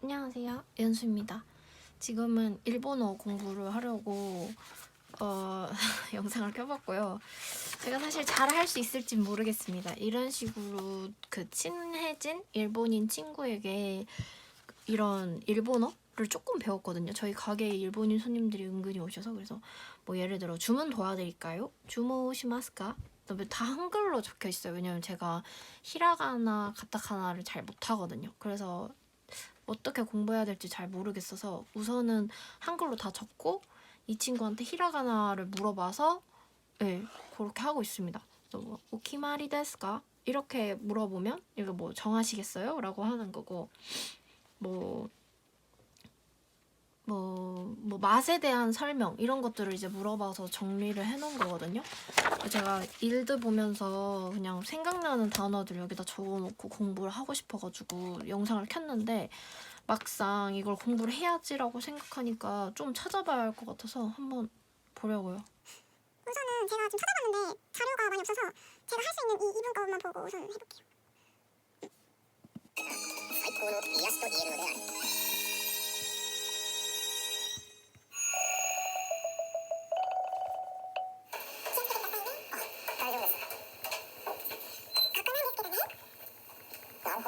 안녕하세요. 연수입니다. 지금은 일본어 공부를 하려고 어, 영상을 켜봤고요. 제가 사실 잘 할 수 있을지 모르겠습니다. 이런 식으로 그 친해진 일본인 친구에게 이런 일본어를 조금 배웠거든요. 저희 가게에 일본인 손님들이 은근히 오셔서 그래서 뭐 예를 들어 주문 도와드릴까요? 주무시마스까? 다 한글로 적혀 있어요. 왜냐면 제가 히라가나 가타카나를 잘 못하거든요. 그래서 어떻게 공부해야 될지 잘 모르겠어서 우선은 한글로 다 적고 이 친구한테 히라가나를 물어봐서 네, 그렇게 하고 있습니다. 뭐 오키마리 데스까? 이렇게 물어보면 이거 뭐 정하시겠어요? 라고 하는 거고 뭐 뭐, 뭐 맛에 대한 설명 이런 것들을 이제 물어봐서 정리를 해놓은 거거든요. 제가 일드 보면서 그냥 생각나는 단어들 여기다 적어놓고 공부를 하고 싶어가지고 영상을 켰는데 막상 이걸 공부를 해야지라고 생각하니까 좀 찾아봐야 할 것 같아서 한번 보려고요. 우선은 제가 좀 찾아봤는데 자료가 많이 없어서 제가 할 수 있는 이 이분 것만 보고 우선 해볼게요. なる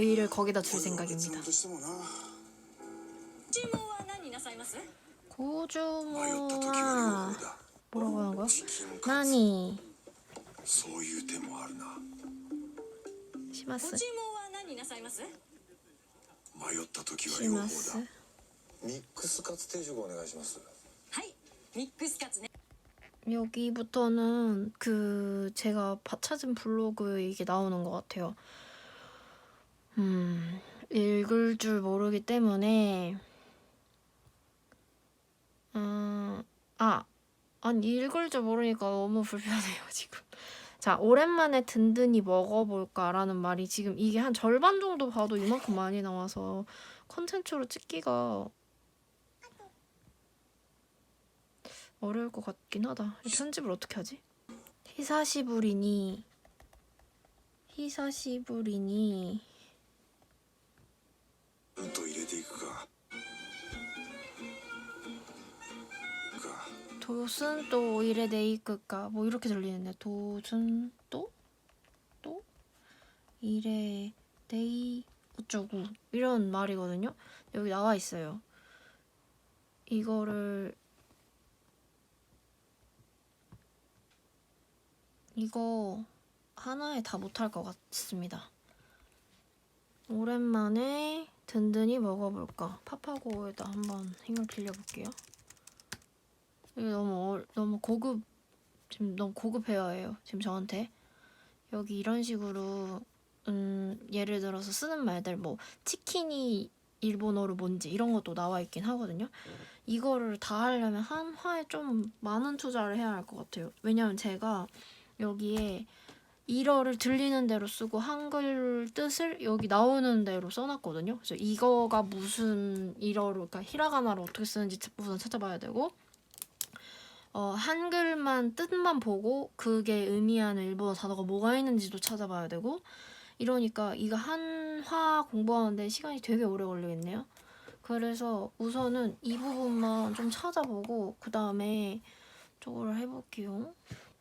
의의를 거기다 둘 생각입니다. としてもな注文は何になさいます迷った時は両 고주모와 方だ 뭐라고 하는 거야? チキンカツ 나니 そういう手もあるな 시마스 ご注文は何になさいます迷った時は両方 시마스 だミックスカツ定食お願いしますはいミックスカツね 여기부터는 그 제가 바- 찾은 블로그에 이게 나오는 것 같아요. 음 읽을 줄 모르기 때문에 음, 아 아니 읽을 줄 모르니까 너무 불편해요 지금. 자 오랜만에 든든히 먹어볼까라는 말이 지금 이게 한 절반 정도 봐도 이만큼 많이 나와서 컨텐츠로 찍기가 어려울 것 같긴 하다. 이 편집을 어떻게 하지? 히사시부리니 히사시부리니 도순 또 이래 네이크까 뭐 이렇게 들리는데 도순 또? 또? 이래 네이 어쩌고 이런 말이거든요. 여기 나와 있어요. 이거를 이거 하나에 다 못할 것 같습니다. 오랜만에 든든히 먹어볼까. 파파고에다 한번 힘을 빌려볼게요. 이게 너무 어, 너무 고급 지금 너무 고급해야 해요. 지금 저한테 여기 이런 식으로 음 예를 들어서 쓰는 말들 뭐 치킨이 일본어로 뭔지 이런 것도 나와 있긴 하거든요. 이거를 다 하려면 한 화에 좀 많은 투자를 해야 할 것 같아요. 왜냐면 제가 여기에 일어를 들리는 대로 쓰고 한글 뜻을 여기 나오는 대로 써놨거든요. 그래서 이거가 무슨 일어로 그러니까 히라가나로 어떻게 쓰는지 우선 찾아봐야 되고 어, 한글만 뜻만 보고 그게 의미하는 일본어 단어가 뭐가 있는지도 찾아봐야 되고 이러니까 이거 한화 공부하는데 시간이 되게 오래 걸리겠네요. 그래서 우선은 이 부분만 좀 찾아보고 그 다음에 저거를 해볼게요.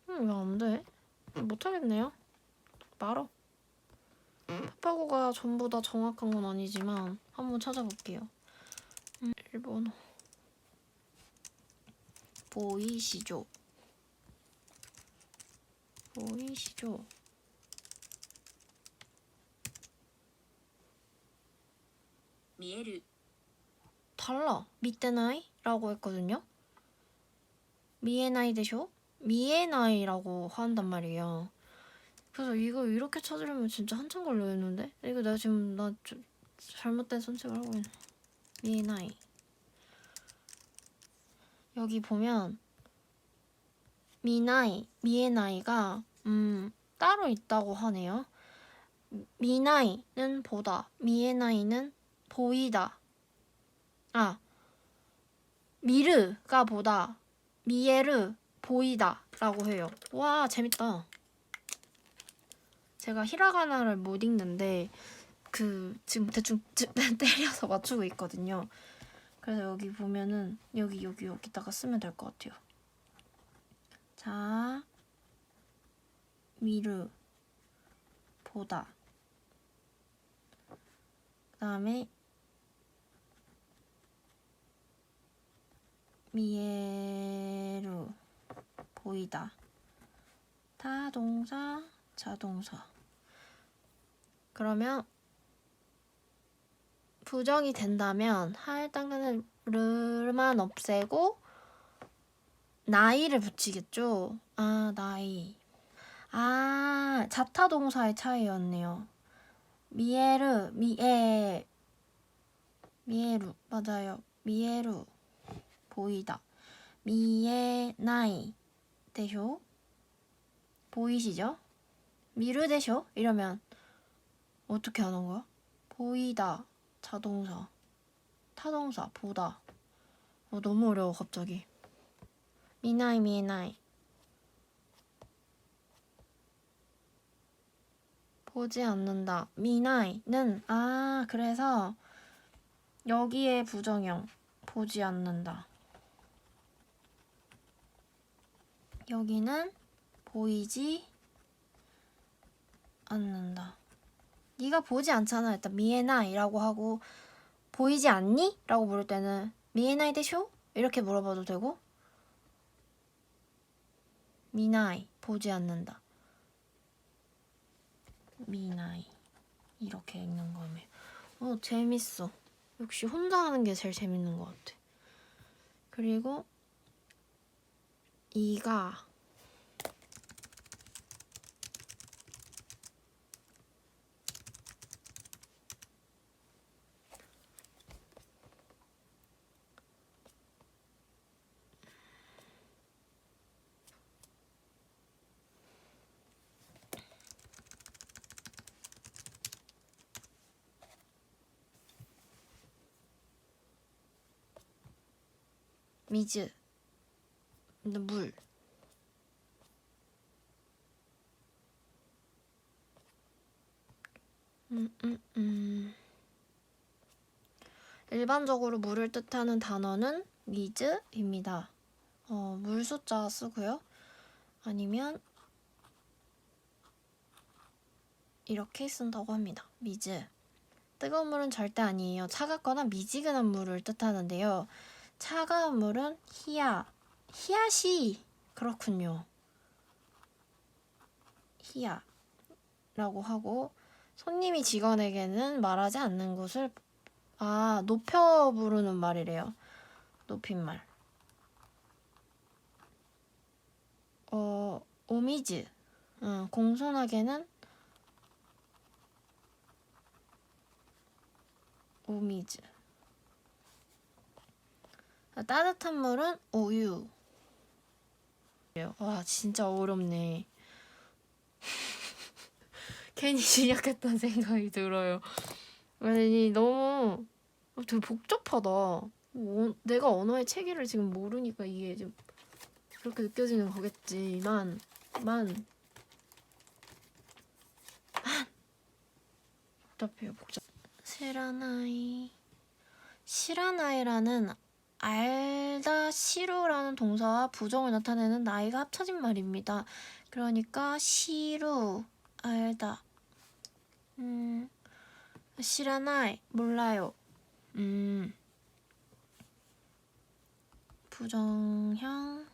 음, 왜 안 돼? 못하겠네요. 말어. 파파고가 전부 다 정확한 건 아니지만 한번 찾아볼게요. 음, 일본어. 보이시죠? 보이시죠? 미에르 달라. 미테나이? 라고 했거든요. 미에나이 되쇼? 미에나이라고 한단 말이에요. 그래서 이거 이렇게 찾으려면 진짜 한참 걸려있는데? 이거 내가 지금 나 저- 잘못된 선택을 하고 있네. 미에나이. 여기 보면 미나이, 미에나이가 음 따로 있다고 하네요. 미나이는 보다, 미에나이는 보이다. 아, 미르가 보다, 미에르 보이다 라고 해요. 와 재밌다. 제가 히라가나를 못 읽는데 그 지금 대충 때려서 맞추고 있거든요. 그래서 여기 보면은 여기 여기 여기다가 쓰면 될 것 같아요. 자, 미르 보다. 그 다음에 미에루 보이다. 타동사, 자동사. 그러면 부정이 된다면 르만 없애고 나이를 붙이겠죠. 아 나이. 아 자타 동사의 차이였네요. 미에르 미에 미에루 맞아요. 미에루 보이다. 미에 나이 대쇼 보이시죠? 미르 대쇼 이러면 어떻게 하는 거야? 보이다 자동사 타동사 보다. 어, 너무 어려워 갑자기. 미나이 미나이. 보지 않는다. 미나이는 아 그래서 여기에 부정형. 보지 않는다. 여기는 보이지 않는다 네가 보지 않잖아. 일단 미에나이라고 하고 보이지 않니? 라고 물을 때는 미에나이 대쇼? 이렇게 물어봐도 되고 미나이 보지 않는다. 미나이 이렇게 읽는 거면 어 재밌어. 역시 혼자 하는 게 제일 재밌는 것 같아. 그리고 이가 미즈 물 음, 음, 음. 일반적으로 물을 뜻하는 단어는 미즈입니다. 어, 물 숫자 쓰고요. 아니면 이렇게 쓴다고 합니다. 미즈. 뜨거운 물은 절대 아니에요. 차갑거나 미지근한 물을 뜻하는데요. 차가운 물은 히야. 히야시. 그렇군요. 히야. 라고 하고 손님이 직원에게는 말하지 않는 것을 아 높여 부르는 말이래요. 높임말. 어 오미즈. 음, 공손하게는 오미즈. 따뜻한 물은 우유. 와 진짜 어렵네. 괜히 시작했다는 생각이 들어요. 아니 너무 되게 복잡하다. 어, 내가 언어의 체계를 지금 모르니까 이게 좀 그렇게 느껴지는 거겠지만 만 만. 복잡해요 복잡. 시라나이 시라나이라는 알다 시루라는 동사와 부정을 나타내는 나이가 합쳐진 말입니다. 그러니까 시루 알다. 음 시라나이 몰라요. 음. 부정형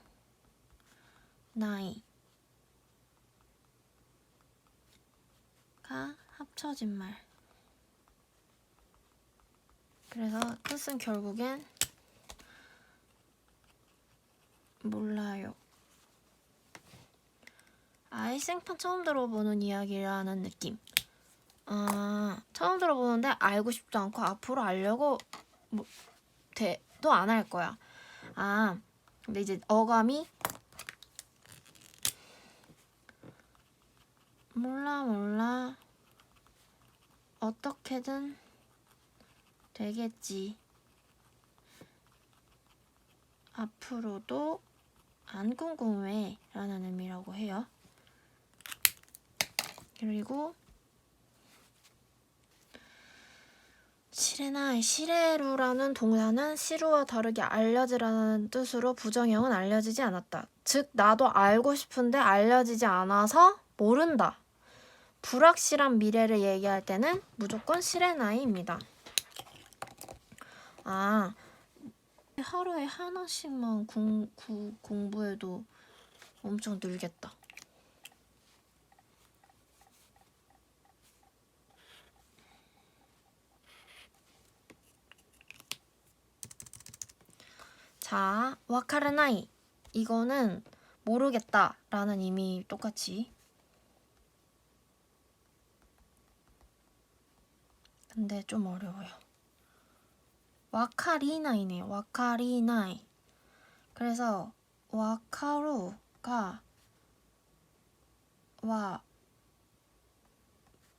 나이 가 합쳐진 말. 그래서 뜻은 결국엔 몰라요. 아이 생판 처음 들어보는 이야기라는 느낌. 아, 처음 들어보는데 알고 싶지 않고 앞으로 알려고 뭐, 돼도 안할 거야. 아, 근데 이제 어감이 몰라 몰라 어떻게든 되겠지. 앞으로도 안 궁금해 라는 의미라고 해요. 그리고 시레나이 시레루라는 동사는 시루와 다르게 알려지라는 뜻으로 부정형은 알려지지 않았다. 즉 나도 알고 싶은데 알려지지 않아서 모른다. 불확실한 미래를 얘기할 때는 무조건 시레나이입니다. 아 하루에 하나씩만 공, 구, 공부해도 엄청 늘겠다. 자, 와카르나이. 이거는 모르겠다 라는 의미 똑같이. 근데 좀 어려워요. 와카리나이네요. 와카리나이. 그래서 와카루가 와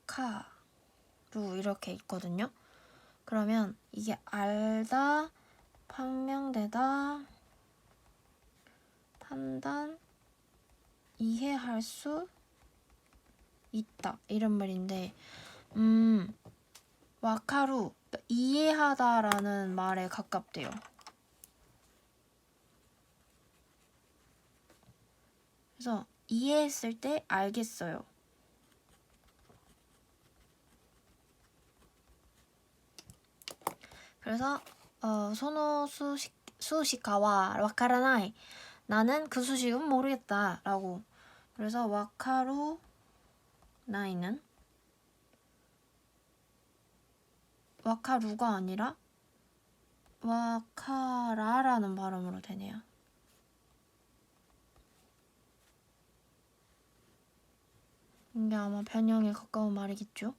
카루 이렇게 있거든요. 그러면 이게 알다 판명되다 판단 이해할 수 있다 이런 말인데 음 와카루 이해하다라는 말에 가깝대요. 그래서 이해했을 때 알겠어요. 그래서 어, 소노 수식 수식가와 와카라나이 나는 그 수식은 모르겠다라고 그래서 와카루 나이는 와카루가 아니라 와카라라는 발음으로 되네요. 이게 아마 변형에 가까운 말이겠죠?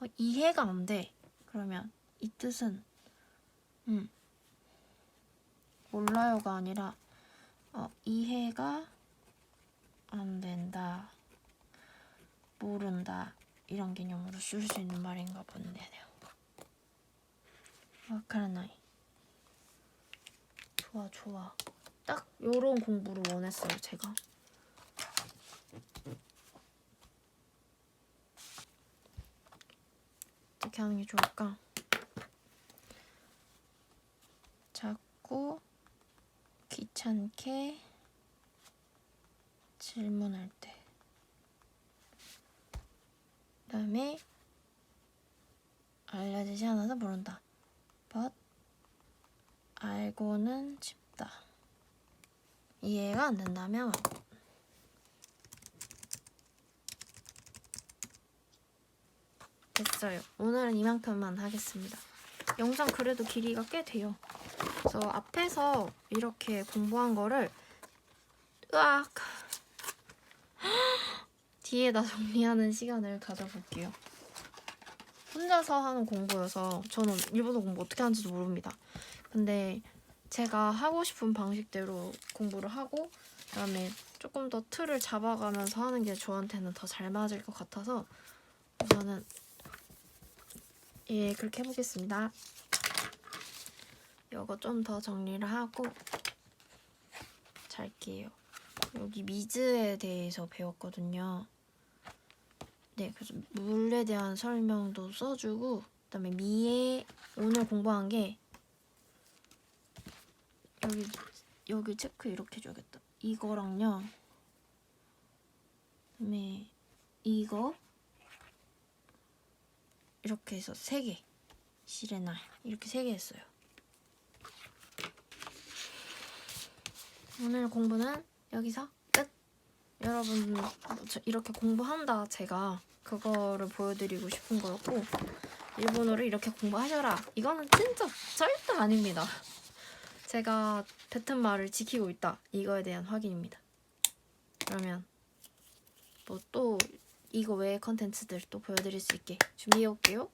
어, 이해가 안 돼. 그러면 이 뜻은 음, 몰라요가 아니라 어, 이해가 안 된다. 모른다. 이런 개념으로 쓸 수 있는 말인가 본데요. 와카라나이. 좋아, 좋아. 딱 요런 공부를 원했어요, 제가. 어떻게 하는 게 좋을까? 자꾸 귀찮게 질문할 때. 그다음에 알려지지 않아서 모른다. But 알고는 싶다. 이해가 안 된다면 됐어요. 오늘은 이만큼만 하겠습니다. 영상 그래도 길이가 꽤 돼요. 그래서 앞에서 이렇게 공부한 거를 으악 뒤에다 정리하는 시간을 가져볼게요. 혼자서 하는 공부여서 저는 일본어 공부 어떻게 하는지도 모릅니다. 근데 제가 하고 싶은 방식대로 공부를 하고 그다음에 조금 더 틀을 잡아가면서 하는 게 저한테는 더 잘 맞을 것 같아서 우선은 예 그렇게 해보겠습니다. 이거 좀 더 정리를 하고 잘게요. 여기 미즈에 대해서 배웠거든요. 네, 그래서 물에 대한 설명도 써주고 그다음에 미에 오늘 공부한 게 여기 여기 체크 이렇게 줘야겠다. 이거랑요. 그다음에 이거 이렇게 해서 세 개. 시레나 이렇게 세 개 했어요. 오늘 공부는 여기서 끝. 여러분 저 이렇게 공부한다 제가 그거를 보여드리고 싶은 거였고 일본어를 이렇게 공부하셔라. 이거는 진짜 절대 아닙니다. 제가 뱉은 말을 지키고 있다. 이거에 대한 확인입니다. 그러면 뭐 또 이거 외의 컨텐츠들 또 보여드릴 수 있게 준비해 올게요.